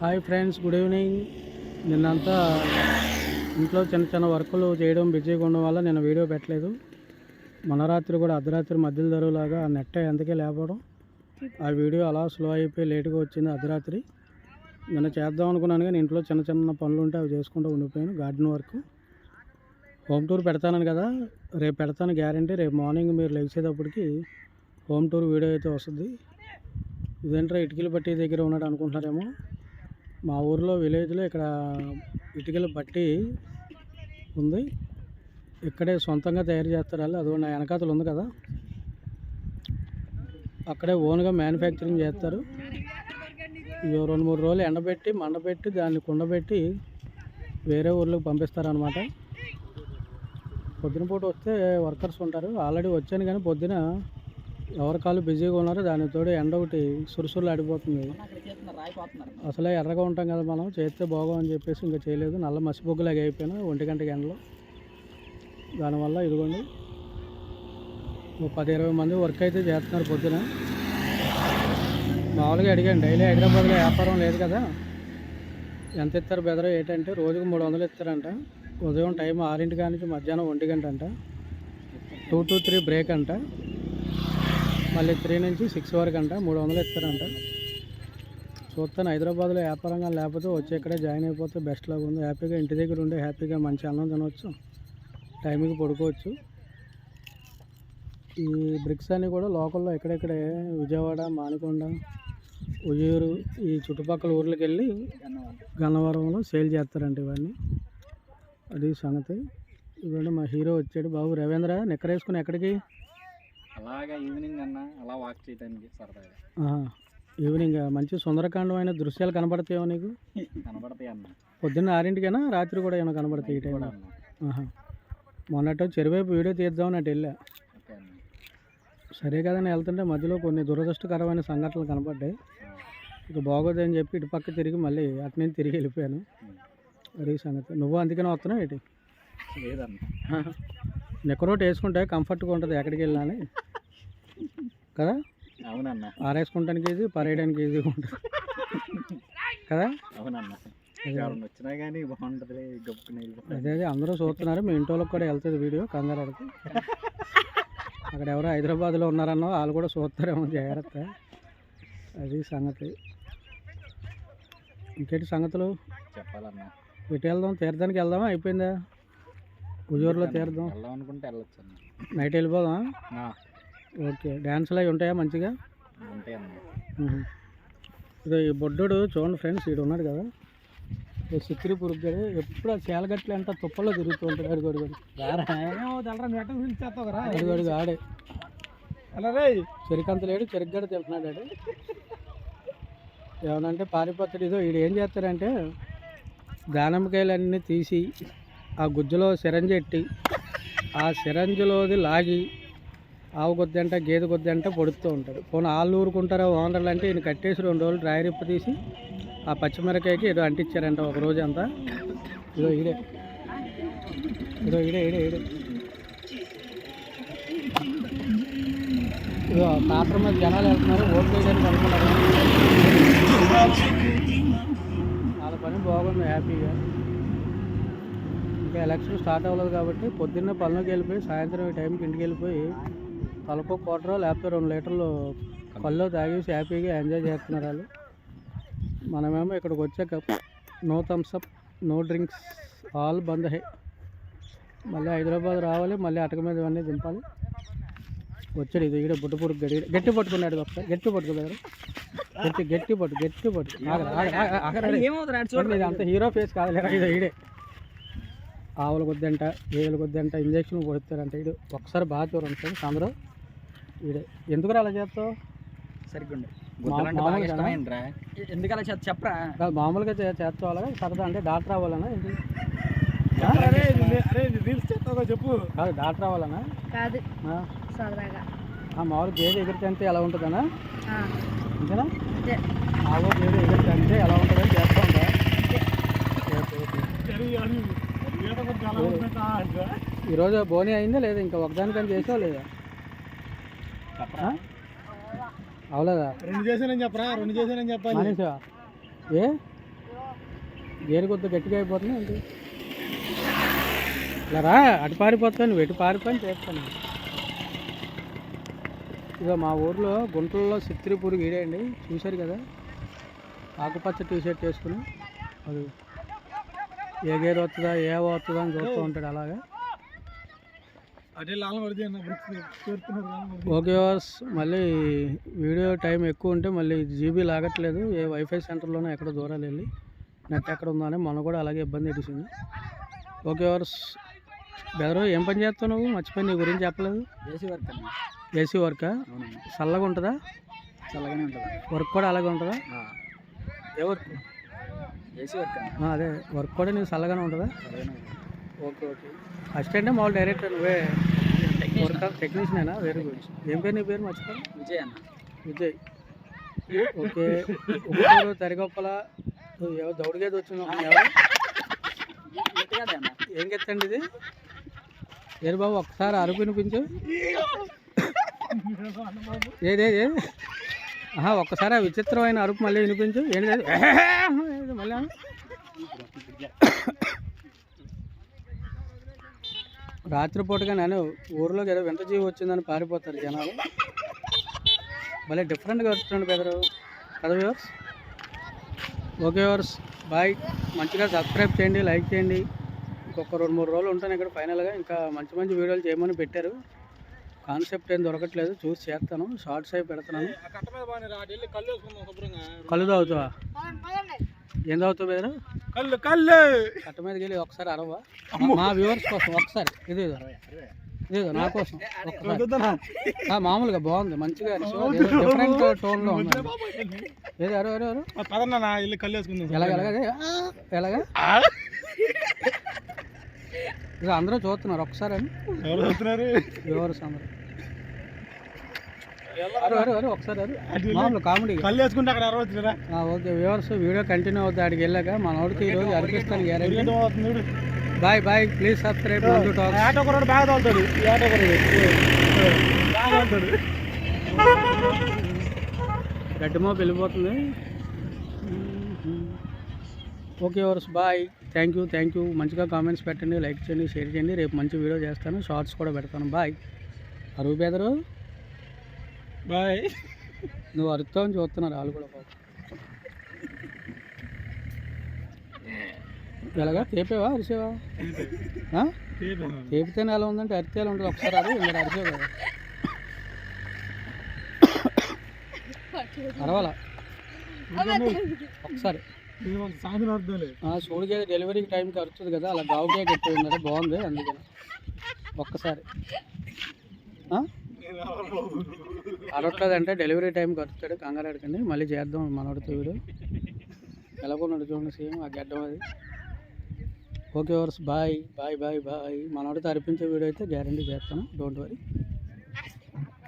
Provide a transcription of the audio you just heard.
Hi friends good evening. నిన్నంతా ఇంట్లో చిన్న చిన్న వర్కులు చేయడం బిజీగా ఉండడం వల్ల నేను వీడియో పెట్టలేదు. మన రాత్రి కూడా అర్ధరాత్రి మధ్యలో ధరలాగా ఆ నెట్ ఎందుకే లేపడం ఆ వీడియో అలా స్లో అయిపోయి లేట్గా వచ్చింది అర్ధరాత్రి. నిన్న చేద్దాం అనుకున్నాను కానీ ఇంట్లో చిన్న చిన్న పనులు ఉంటే అవి చేసుకుంటూ ఉండిపోయాను గార్డెన్ వర్క్. హోమ్ టూర్ పెడతానని కదా రేపు పెడతాను గ్యారంటీ. రేపు మార్నింగ్ మీరు లెగిసేటప్పటికి హోమ్ టూర్ వీడియో అయితే వస్తుంది. ఇదేంట్రా ఇటుకలు బట్టి దగ్గర ఉన్నాడు అనుకుంటున్నారేమో. మా ఊర్లో విలేజ్లో ఇక్కడ ఇటుకల బట్టి ఉంది. ఇక్కడే సొంతంగా తయారు చేస్తారు వాళ్ళు అది నా వెనకాతలు ఉంది కదా. అక్కడే ఓన్గా మ్యానుఫ్యాక్చరింగ్ చేస్తారు. ఇవి రెండు మూడు రోజులు ఎండబెట్టి మండబెట్టి దాన్ని కుండబెట్టి వేరే ఊర్లోకి పంపిస్తారనమాట పొద్దున పూట వస్తే వర్కర్స్ ఉంటారు. ఆల్రెడీ వచ్చాను కానీ పొద్దున ఎవరి కాళ్ళు బిజీగా ఉన్నారు దానితో తోడు ఎండ ఒకటి సురుసులు ఆడిపోతుంది. అసలే ఎర్రగా ఉంటాం కదా మనం చేస్తే బాగోని చెప్పేసి ఇంకా చేయలేదు. నల్ల మసిబొగ్గులాగా అయిపోయినా ఒంటి గంటకి ఎండలో. దానివల్ల ఇదిగోండి పది ఇరవై మంది వర్క్ అయితే చేస్తున్నారు పొద్దున. మామూలుగా అడిగాను డైలీ హైదరాబాద్లో వ్యాపారం లేదు కదా. ఎంత ఇస్తారు బెదరు ఏంటంటే రోజుకు మూడు వందలు ఇస్తారంట. ఉదయం టైం ఆరింటి కానీ మధ్యాహ్నం ఒంటి గంట అంట. టూ టు త్రీ బ్రేక్ అంట. మళ్ళీ త్రీ నుంచి సిక్స్ వరకు అంట మూడు వందలు ఇస్తారంట. చూస్తాను హైదరాబాద్లో వ్యాపారంగా లేకపోతే వచ్చి ఇక్కడే జాయిన్ అయిపోతే బెస్ట్ లాగా ఉంది. హ్యాపీగా ఇంటి దగ్గర ఉండి హ్యాపీగా మంచి అన్నం తినవచ్చు టైంకి పడుకోవచ్చు. ఈ బ్రిక్స్ అన్నీ కూడా లోకల్లో ఎక్కడెక్కడే విజయవాడ మానకొండ ఉయ్యూరు ఈ చుట్టుపక్కల ఊర్లకు వెళ్ళి గన్నవరంలో సేల్ చేస్తారంట ఇవన్నీ. అది సంగతి. ఇవన్నీ మా హీరో వచ్చాడు. బాబు రవీంద్ర నిక్కరేసుకుని ఎక్కడికి? అలాగా ఈవినింగ్ అన్న అలా వాక్ చేయడానికి సరదాగా. ఈవినింగ్ మంచి సుందరకాండమైన దృశ్యాలు కనబడతాయేమో నీకు? కనబడతాయి అన్న. పొద్దున్న ఆరింటికైనా రాత్రి కూడా ఏమైనా కనబడతాయి ఈ. మొన్నట చెరువైపు వీడియో తీద్దామని అటు వెళ్ళా. సరే కదని వెళ్తుంటే మధ్యలో కొన్ని దురదృష్టకరమైన సంఘటనలు కనపడ్డాయి. ఇక బాగోదని చెప్పి ఇటు పక్క తిరిగి మళ్ళీ అటు నుంచి తిరిగి వెళ్ళిపోయాను. అది సంగతి. నువ్వు అందుకనే వస్తున్నావు ఏంటి? లేదన్న. నిక్కరోట్ వేసుకుంటే కంఫర్ట్గా ఉంటుంది ఎక్కడికి వెళ్ళినా అని. కదా? అవునన్న. ఆరేసుకుంటానికి ఈజీ పరేయడానికి ఈజీగా ఉంటుంది. కదా? అవునన్న. వచ్చినా కానీ బాగుంటుంది అదే అదే. అందరూ చూస్తున్నారు మీ ఇంటి వాళ్ళకి కూడా వెళ్తుంది వీడియో కంగారు అక్కడ ఎవరో హైదరాబాద్లో ఉన్నారన్నో వాళ్ళు కూడా చూస్తారేమో జాగ్రత్త. అది సంగతి. ఇంకేంటి సంగతులు? చెప్పాలన్న. ఎటు వెళ్దాం తీర్థానికి వెళ్దామా? అయిపోయిందా? హుజూరులో తీర్థం. వెళ్దాం అనుకుంటే వెళ్ళొచ్చు అన్న నైట్ వెళ్ళిపోదాం ఓకే. డ్యాన్సులు అవి ఉంటాయా మంచిగా. ఇదో ఈ బొడ్డోడు చూడండి ఫ్రెండ్స్ వీడు ఉన్నాడు కదా. సిక్కిరి పురుగ్గాడు. ఎప్పుడు ఆ చేలగట్లు అంట తుప్పల్లో తిరుగుతూ ఉంటాడు. అడుగడు అడుగడు ఆడే. చెరికంత లేడు చెరిగడ తింటున్నాడు ఆడు. ఏమనంటే పారిపోతాడు. ఇదో వీడు ఏం చేస్తారంటే దానిమ్మకాయలన్నీ తీసి ఆ గుజ్జులో సిరంజి ఎట్టి ఆ సిరంజిలోది లాగి ఆవు కొద్దంట గేదె కొద్దంట పొడుస్తూ ఉంటాడు పోనీ వాళ్ళు ఊరుకుంటారా ఓనర్లు అంటే ఈయన కట్టేసి రెండు రోజులు డ్రైరిప్ప తీసి ఆ పచ్చిమిరకాయకి ఏదో అంటించారంట ఒక రోజు అంతా. ఇదో ఈడే. ఇదో ఇడే ఇడే ఇడే ఇదో ట్రాక్టర్ మీద జనాలు వెళ్తున్నారు ఓట్లు వేయడానికి అనుకున్నారు? వాళ్ళ పని బాగుంది హ్యాపీగా. ఇంకా ఎలక్షన్ స్టార్ట్ అవ్వలేదు కాబట్టి పొద్దున్నే పనులకు వెళ్ళిపోయి సాయంత్రం ఈ టైంకి ఇంటికి వెళ్ళిపోయి తలకో క్వార్టర్ లేకపోతే రెండు లీటర్లు కళ్ళు తాగేసి హ్యాపీగా ఎంజాయ్ చేస్తున్నారు వాళ్ళు. మనమేమో ఇక్కడికి వచ్చాక no Thums Up no drinks all బంద్ హై. మళ్ళీ హైదరాబాద్ రావాలి మళ్ళీ అటక మీద ఇవన్నీ దింపాలి. వచ్చాడు ఇది ఇక్కడ బుట్ట పురుగు గడి గట్టి పట్టుకున్నాడు ఒకసారి గట్టి పట్టుకున్నాడు గట్టి గట్టి పట్టు గట్టి పట్టు. అంత హీరో ఫేస్ కాదులేరా ఇది ఈడే. ఆవుల కొద్దంట గేదెల కొద్దంట ఇంజక్షన్ కొడతారంట. ఇడు ఒకసారి బాగా చూడండి ఫ్రెండ్స్ అందరూ. ఈడే ఎందుకు అలా చేస్తావు? సరిగ్గా గుద్దలంటే బాగా ఇష్టమైందిరా. ఎందుకు అలా చెప్పరా? కాదు మామూలుగా చే- చేస్తావాలా సరదా అంటే డాక్టర్ అవ్వాలనా చెప్పు. కాదు డాక్టర్ అవ్వాలనా? కాదు సరదాగా. ఆ మామూలు గేదె ఎగిరితే ఎలా ఉంటుందనా ఆ, అంతేనా అంతే. ఆవు గేదె ఎగిరితే అంటే ఎలా ఉంటుందని చేస్తా ఉంటా. ఈరోజు బోని అయిందా లేదా? ఇంకా ఒకదానికని చేసావా లేదా? అవలేదా? రెండు చేసానని చెప్పరా? రెండు చేసానని చెప్పాలి ఏ? గేరు కొద్ది గట్టిగా అయిపోతుంది ఏంటి? ఇలా రా అటు పారిపోతాను నువ్వు ఎటు పారిపోయి చేస్తాను. ఇక మా ఊర్లో గుంటల్లో సిత్రిపూరి గీడేయండి. చూశారు కదా? ఆకుపచ్చ టీ షర్ట్ వేసుకుని. అది ఏ గేర్ వస్తుందా ఏ వస్తుందా అని చూస్తూ ఉంటాడు అలాగా. ఓకే వాస్ మళ్ళీ వీడియో టైం ఎక్కువ ఉంటే మళ్ళీ జీబీ లాగట్లేదు. ఏ వైఫై సెంటర్లోనే ఎక్కడ దూరాలు వెళ్ళి నెట్ ఎక్కడ ఉందో అని మొన్న కూడా అలాగే ఇబ్బంది ఎడిసింది ఓకే వార్స్ బెదరు ఏం పని చేస్తావు నువ్వు? మర్చిపోయి నీ గురించి చెప్పలేదు. ఏసీ వర్క్ ఏసీ వర్కా? చల్లగా ఉంటుందా? చల్లగానే ఉంటుంది. వర్క్ కూడా అలాగే ఉంటుందా? ఏ వర్క్? ఏసీ వర్క్ అదే వర్క్ కూడా నీకు చల్లగానే ఉంటుందా? Okay okay. అసిస్టెంట్ మామూలు డైరెక్టర్ నువ్వే? వర్క్ టెక్నీషియనేనా? వెరీ గుడ్ ఏం పేరు నీ పేరు మర్చిపోయి విజయ్ అన్న. విజయ్. ఓకే ఉప్పూరు తరిగొప్పల. ఎవరు దౌడిగేది వచ్చింది ఎవరు? ఏం గెత్తండి ఇది? ఏరు బాబు ఒక్కసారి అరుపు వినిపించు. ఏది ఏది ఏది? ఆహా ఒక్కసారి ఆ విచిత్రమైన అరుపు మళ్ళీ వినిపించు. ఏంటి మళ్ళీ. రాత్రిపూటగా నేను ఊర్లోకి ఏదో వింత జీవి వచ్చిందని పారిపోతారు జనాలు. భలే డిఫరెంట్గా వస్తున్నాడు బెదరు కదా వ్యూవర్స్ ఓకే వ్యూవర్స్ బాయ్ మంచిగా సబ్స్క్రైబ్ చేయండి లైక్ చేయండి. ఇంకొక రెండు మూడు రోజులు ఉంటాను ఇక్కడ ఫైనల్గా ఇంకా మంచి మంచి వీడియోలు చేయమని పెట్టారు. కాన్సెప్ట్ ఏం దొరకట్లేదు చూసి చేస్తాను. షార్ట్స్ అయి శుభ్రంగా. కళ్ళు తాగుతావా? ఏం తాగుతావు బెదరు కళ్ళు కళ్ళు. కట్ట మీదకి వెళ్ళి ఒకసారి అరవా. మా వ్యూవర్స్ కోసం ఒకసారి. ఇది ఇదో, నా కోసం. ఒక్కసారి ఆ, మామూలుగా బాగుంది మంచిగా డిఫరెంట్ టోన్లో ఉంది ఏది అరు అరు అరు పదన్నా వెళ్ళి కళ్ళు వేసుకుందాం. ఎలాగ ఎలాగా? ఇక అందరూ చూస్తున్నారు. ఒకసారి అని. ఎవరు చూస్తున్నారు? వ్యూవర్స్ అందరూ అరు అరు అరు ఒకసారి అరు. మామూలు కామెడీ. కళ్ళు వేసుకుంటే అక్కడ అరవచ్చురా ఓకే వ్యూవర్స్ వీడియో కంటిన్యూ అవుతుంది ఆడికి వెళ్ళాక. మనోడికి ఈరోజు అనిపిస్తాను guarantee bye bye please subscribe auto కొరడు బాగా తోలుతాడు. ఆటో కొరడు బాగా తోలుతాడు. గడ్డమో వెళ్ళిపోతుంది. Okay viewers bye. Thank you thank you మంచిగా కామెంట్స్ పెట్టండి లైక్ చేయండి షేర్ చేయండి. రేపు మంచి వీడియో చేస్తాను. షార్ట్స్ కూడా పెడతాను. బాయ్ అరువు బెదరు. బాయ్. నువ్వు అరుస్తావని చూస్తున్నారు వాళ్ళు కూడా పాపం ఎలాగా? తేపేవా? అరిసేవా? తేపితేనే ఎలా ఉందంటే అరితే ఎలా ఉంటుంది ఒకసారి అరు ఇంకా అరిసేవు కదా అరవాలా ఒకసారి. సూడిగే డెలివరీ టైంకి అరుస్తుంది కదా అలా గావుకే కట్టింది కదా బాగుంది అందుకని. ఒక్కసారి? అరవట్లేదంటే డెలివరీ టైంకి వస్తాడు కంగారు అడగండి మళ్ళీ చేద్దాం మనోడితో వీడు. ఎలాగొన్నాడు చూడండి సేమ్ ఆ గడ్డం అది okay viewers. Bye. Bye bye bye. మనోడితో అర్పించే వీడియో అయితే గ్యారంటీ చేస్తాను. Don't worry